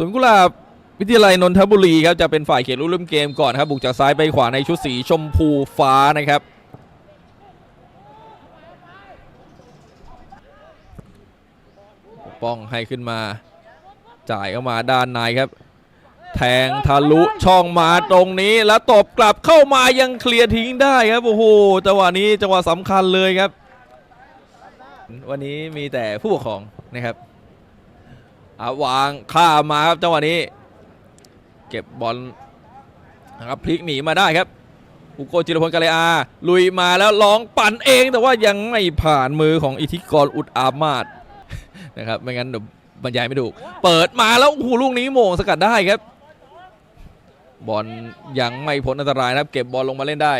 สวนกุหลาบวิทยาลัยนนทบุรีครับจะเป็นฝ่ายเขียนรูปเริ่มเกมก่อนครับบุกจากซ้ายไปขวาในชุดสีชมพูฟ้านะครับป้องให้ขึ้นมาจ่ายเข้ามาด้านในครับ แทงทะลุช่องมาตรงนี้แล้วตบกลับเข้ามายังเคลียร์ทิ้งได้ครับโอ้โหจังหวะนี้จังหวะสำคัญเลยครับ วันนี้มีแต่ผู้ปกครองนะครับ อาวางข้ามาครับจังหวะนี้ เก็บบอลนะครับพลิกหนีมาได้ครับอุโกจิรพลกาเลอา ลุยมาแล้วลองปั่นเองแต่ว่ายังไม่ผ่านมือของอิทธิกรอุดอามาดนะครับไม่งั้นเดี๋ยวบรรยายไม่ถูกเปิดมาแล้วโอ้โหลูกนี้โมงสกัดได้ครับ บอลยังไม่พ้นอันตรายนะครับ เก็บบอลลงมาเล่นได้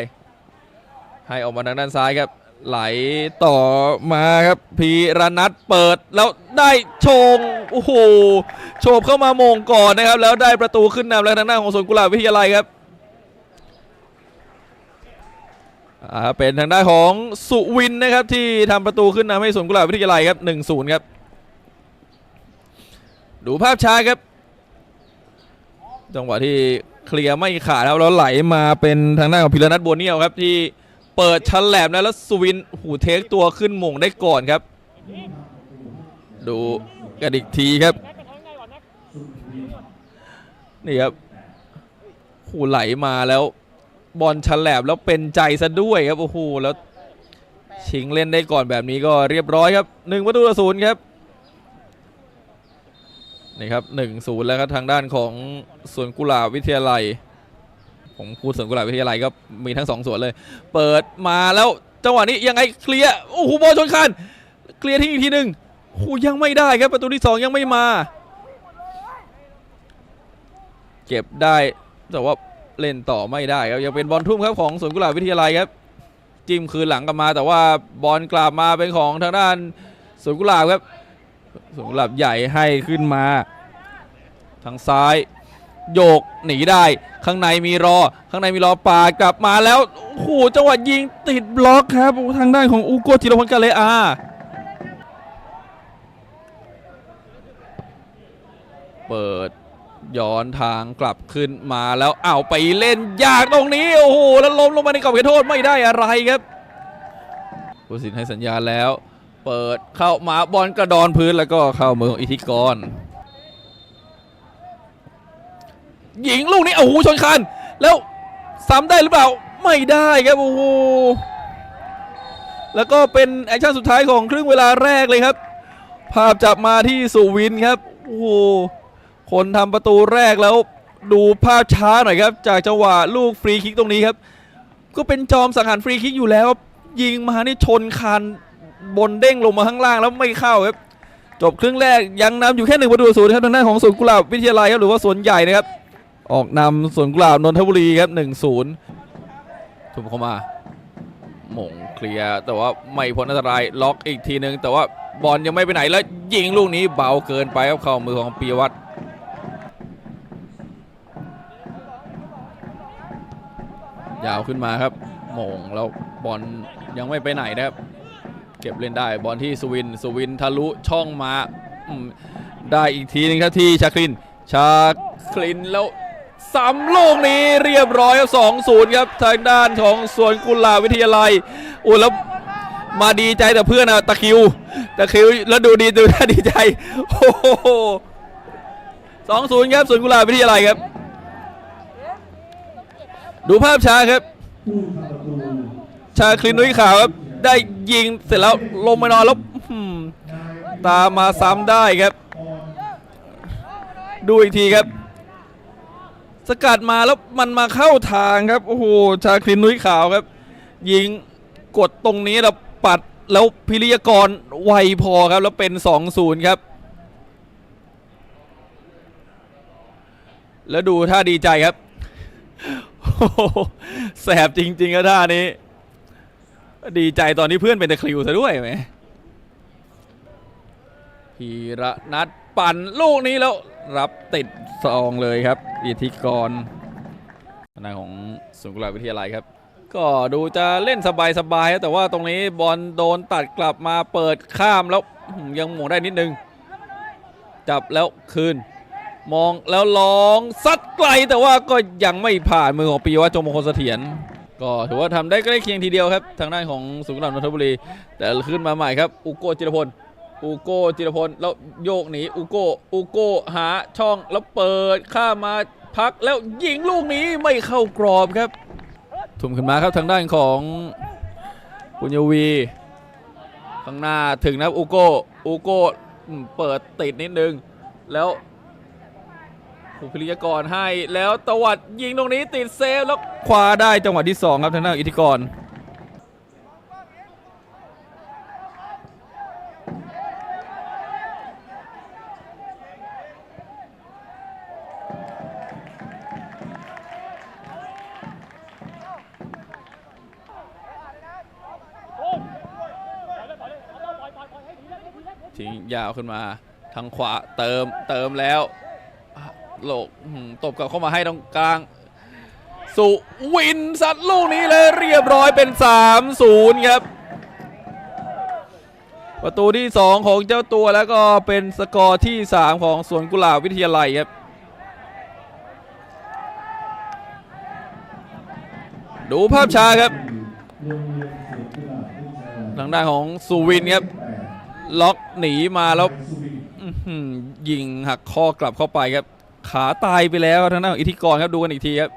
ให้ออกมาทางด้านซ้ายครับ ไหลต่อมาครับพีรนัทเปิดแล้วได้โชงโอ้โหโฉบเข้ามามงก่อนนะครับ แล้วได้ประตูขึ้นนำแล้วทางด้าของสวนกุหลาบวิทยาลัยครับเป็นทางด้านของสุวินนะครับที่ทำประตูขึ้นนำให้สวนกุหลาบวิทยาลัยครับ1-0ครับ ดูภาพช้าครับ จังหวะที่เคลียร์ไม่ขาดครับแล้วไหลมาเป็นทางด้านของพิรนัทบัวเนียวครับที่ เปิดชันแหลมนะแล้วสวินหูเทคตัวขึ้นหมงได้ก่อนครับ ดูกันอีกทีครับ นี่ครับหูไหลมาแล้ว บอลชันแหลมแล้วเป็นใจซะด้วยครับโอ้โหแล้วชิงเล่นได้ก่อนแบบนี้ก็เรียบร้อยครับหนึ่งประตูต่อศูนย์ครับนี่ครับหนึ่งศูนย์แล้วครับทางด้านของสวนกุหลาบวิทยาลัย ผมพูดสวนกุหลาบวิทยาลัยก็มีทั้งสองส่วนเลย เปิดมาแล้วจังหวะนี้ยังไงเคลียร์โอ้โหบอลชนคานเคลียร์ทิ้งอีกทีหนึ่งโอ้หยังไม่ได้ครับประตูที่สองยังไม่มา เก็บได้แต่ว่าเล่นต่อไม่ได้ครับยังเป็นบอลทุ่มครับของสวนกุหลาบวิทยาลัยครับจิ้มคืนหลังกลับมาแต่ว่าบอลกลับมาเป็นของทางด้านสวนกุหลาบครับสำหรับใหญ่ให้ขึ้นมา ทางซ้าย โยกหนีได้ ข้างในมีรอ ข้างในมีรอปากลับมาแล้วโอ้โหจังหวะยิงติดบล็อกครับทางด้านของอูโกจิรพลกาเลอาเปิดย้อนทางกลับขึ้นมาแล้วเอาวไปเล่นยากตรงนี้โอ้โหแล้วล้มลงมาในกรอบเขตโทษไม่ได้อะไรครับผู้สินให้สัญญาแล้ว เปิดเข้ามาบอลกระดอนพื้นแล้วก็เข้ามือของอิทธิกร หญิงลูกนี้โอ้โหชนคัน แล้วซ้ำได้หรือเปล่าไม่ได้ครับโอ้โหแล้วก็เป็นแอคชั่นสุดท้ายของครึ่งเวลาแรกเลยครับ ภาพจับมาที่สุวินครับโอ้โหคนทำประตูแรกแล้วดูภาพช้าหน่อยครับ จากจังหวะลูกฟรีคิกตรงนี้ครับ ก็เป็นจอมสังหารฟรีคิกอยู่แล้ว ยิงมานี่ชนคานบนเด้งลงมาข้างล่างแล้วไม่เข้าครับจบครึ่งแรกยังนำอยู่แค่หนึ่งประตูศูนย์ครับทางด้านของสวนกุหลาบวิทยาลัยครับหรือว่าสวนใหญ่นะครับ ออกนำสวนกุหลาบนนทบุรีครับหนึ่งศูนย์ทุ่มเข้ามาหม่งเคลียร์แต่ว่าไม่พ้นอันตรายล็อกอีกทีนึง แต่ว่าบอลยังไม่ไปไหนแล้วยิงลูกนี้เบาเกินไปครับเข้ามือของปียวัฒน์ยาวขึ้นมาครับหม่งแล้วบอลยังไม่ไปไหนนะครับ เก็บเล่นได้บอลที่สุวินสุวินทะลุช่องมาได้อีกทีนึงครับที่ชาคลิน ชาคลินแล้ว ซ้ำลูกนี้เรียบร้อยครับสองศูนย์ครับทางด้านของสวนกุลาวิทยาลัยโอ้แล้วมาดีใจแต่เพื่อนอะตะคิวตะคิวแล้วดูดีดูท่าดีใจโอ้โหสองศูนย์ครับสวนกุลาวิทยาลัยครับ ดูภาพช้าครับ ชาคลินนุ้ยขาวครับ ได้ยิงเสร็จแล้วลงมานอนแล้วตามมาซ้ำได้ครับ ดูอีกทีครับ สกัดมาแล้วมันมาเข้าทางครับโอ้โหชาคลินนุ้ยขาวครับ ยิงกดตรงนี้แล้วปัดแล้วพิริยกรไวพอครับแล้วเป็น 2-0 ครับ แล้วดูท่าดีใจครับโหแสบจริงๆครับท่านี้ ดีใจตอนนี้เพื่อนเป็นตะคริวซะด้วยไหมพีระนัด ปั่นลูกนี้แล้วรับติดซองเลยครับ อิทธิกรหน้าของสุนกุลาวิทยาลัยครับ ก็ดูจะเล่นสบายๆแต่ว่าตรงนี้บอลโดนตัดกลับมาเปิดข้ามแล้วยังหม่งได้นิดนึง จับแล้วคืน มองแล้วลองซัดไกลแต่ว่าก็ยังไม่ผ่านมือของปีวัฒน์จงมงคลเสถียรก็ถือว่าทำได้ใกล้เคียงทีเดียวครับ ทางด้านของสุขุมนนทบุรี แต่ขึ้นมาใหม่ครับ อุโกจิรพล อุโกจิรพลแล้วโยกหนีอุโกอุโกหาช่องแล้วเปิดข้ามาพักแล้วยิงลูกนี้ไม่เข้ากรอบครับทุ่มขึ้นมาครับทางด้านของปุญญวี ข้างหน้าถึงนะอุโกอุโกอืมเปิดติดนิดนึง แล้วผู้พิริยกรให้แล้วตวัดยิงตรงนี้ติดเซฟแล้วคว้าได้จังหวะที่ 2 ครับทางด้านอิทธิกร ทิ้งยาวขึ้นมาทางขวาเติมเติมแล้วโลกตบกลับเข้ามาให้ตรงกลาง สุวินสัตว์ลูกนี้เลยเรียบร้อยเป็น 3-0 ครับ ประตูที่ 2 ของเจ้าตัวแล้วก็เป็นสกอร์ที่ 3 ของสวนกุหลาบวิทยาลัยครับดูภาพช้าครับ ทางด้านของสุวินครับ ล็อกหนีมาแล้วยิงหักข้อกลับเข้าไปครับ ขาตายไปแล้วทางด้านของอิทธิกรครับดูกันอีกทีครับ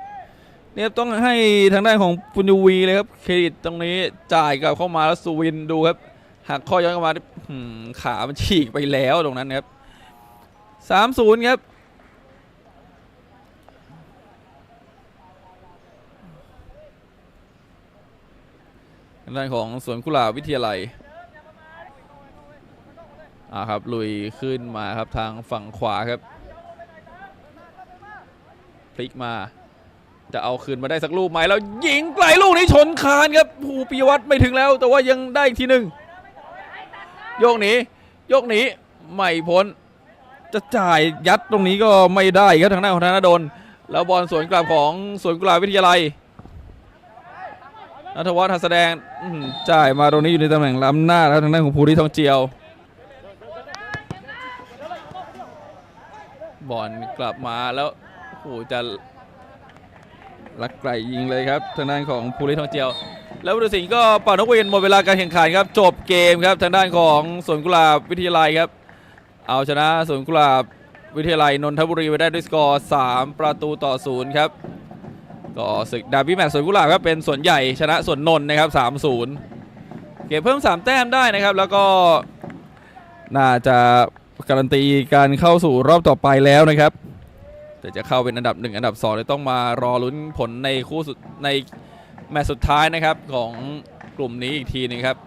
เนี่ยต้องให้ทางด้านของปุญญวีเลยครับเครดิตตรงนี้จ่ายกลับเข้ามาแล้วสุวินดูครับหักข้อย้อนกลับมาขามันฉีกไปแล้วตรงนั้นครับสามศูนย์ครับทางด้านของสวนกุหลาบวิทยาลัย อ่าครับลุยขึ้นมาครับทางฝั่งขวาครับพลิกมา จะเอาคืนมาได้สักลูกไหมแล้วยิงไกลลูกนี้ชนคานครับผู้ปิยวัฒน์ไม่ถึงแล้ว แต่ว่ายังได้อีกทีหนึ่งโยกหนีโยกหนีไม่พ้นจะจ่ายยัดตรงนี้ก็ไม่ได้ครับทางด้าของธนาดลแล้วบอลสวนกลับของสวนกุหลาบวิทยาลัยนัทวัฒน์หัสแสดงจ่ายมาตรงนี้อยู่ในตำแหน่งล้ำหน้าแล้วทางด้านของภูริทองเจียว บอลกลับมาแล้วโอ้โหจะลักไกลยิงเลยครับทางด้านของภูริทองเจียว แล้วผู้ตัดสินก็เป่านกหวีดหมดเวลาการแข่งขันครับ จบเกมครับทางด้านของสวนกุหลาบวิทยาลัยครับ เอาชนะสวนกุหลาบวิทยาลัยนนทบุรีไปได้ด้วยสกอร์ 3 ประตูต่อศูนย์ครับก็ศึกดาร์บี้แมตช์สวนกุหลาบครับเป็นส่วนใหญ่ชนะส่วนนนท์นะครับ3-0 เก็บเพิ่ม 3 แต้มได้นะครับ แล้วก็น่าจะ การันตีการเข้าสู่รอบต่อไปแล้วนะครับแต่จะเข้าเป็นอันดับ 1 อันดับ2เลยต้องมารอลุ้นผลในคู่สุดในแมตช์สุดท้ายนะครับของกลุ่มนี้อีกทีหนึงครับ